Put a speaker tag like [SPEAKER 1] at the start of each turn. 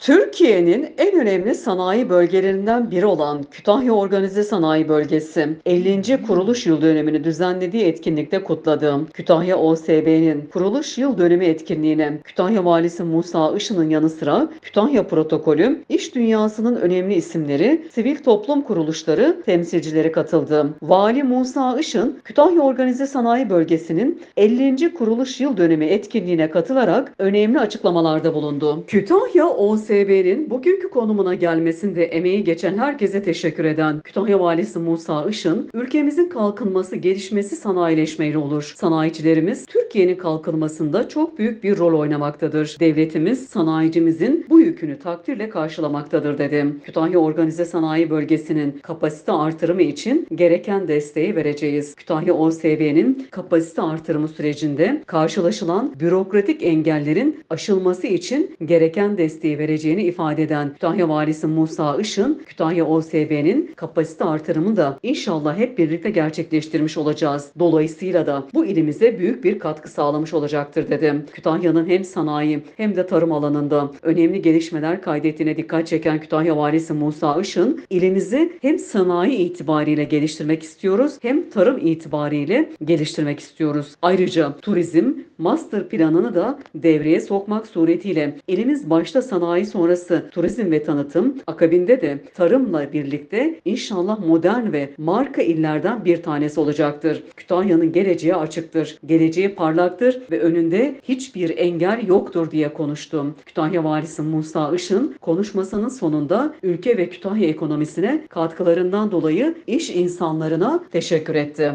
[SPEAKER 1] Türkiye'nin en önemli sanayi bölgelerinden biri olan Kütahya Organize Sanayi Bölgesi 50. kuruluş yıl dönümünü düzenlediği etkinlikte kutladı. Kütahya OSB'nin kuruluş yıl dönümü etkinliğine Kütahya Valisi Musa Işın'ın yanı sıra Kütahya Protokolü, iş dünyasının önemli isimleri, sivil toplum kuruluşları temsilcileri katıldı. Vali Musa Işın, Kütahya Organize Sanayi Bölgesi'nin 50. kuruluş yıl dönümü etkinliğine katılarak önemli açıklamalarda bulundu. Kütahya OSB'nin bugünkü konumuna gelmesinde emeği geçen herkese teşekkür eden Kütahya Valisi Musa Işın, ülkemizin kalkınması, gelişmesi sanayileşmeyle olur. Sanayicilerimiz Türkiye'nin kalkınmasında çok büyük bir rol oynamaktadır. Devletimiz sanayicimizin bu yükünü takdirle karşılamaktadır dedim. Kütahya Organize Sanayi Bölgesi'nin kapasite artırımı için gereken desteği vereceğiz. Kütahya OSB'nin kapasite artırımı sürecinde karşılaşılan bürokratik engellerin aşılması için gereken desteği vereceğini ifade eden Kütahya Valisi Musa Işın, Kütahya OSB'nin kapasite artırımını da inşallah hep birlikte gerçekleştirmiş olacağız. Dolayısıyla da bu ilimize büyük bir katkı sağlamış olacaktır dedim. Kütahya'nın hem sanayi hem de tarım alanında önemli gelişmeler kaydettiğine dikkat çeken Kütahya Valisi Musa Işın, ilimizi hem sanayi itibariyle geliştirmek istiyoruz hem tarım itibariyle geliştirmek istiyoruz. Ayrıca turizm master planını da devreye sokmak suretiyle ilimiz başta sanayi sonrası turizm ve tanıtım akabinde de tarımla birlikte inşallah modern ve marka illerden bir tanesi olacaktır. Kütahya'nın geleceği açıktır. Geleceği parlaktır ve önünde hiçbir engel yoktur diye konuştum. Kütahya Valisi Musa Işın konuşmasının sonunda ülke ve Kütahya ekonomisine katkılarından dolayı iş insanlarına teşekkür etti.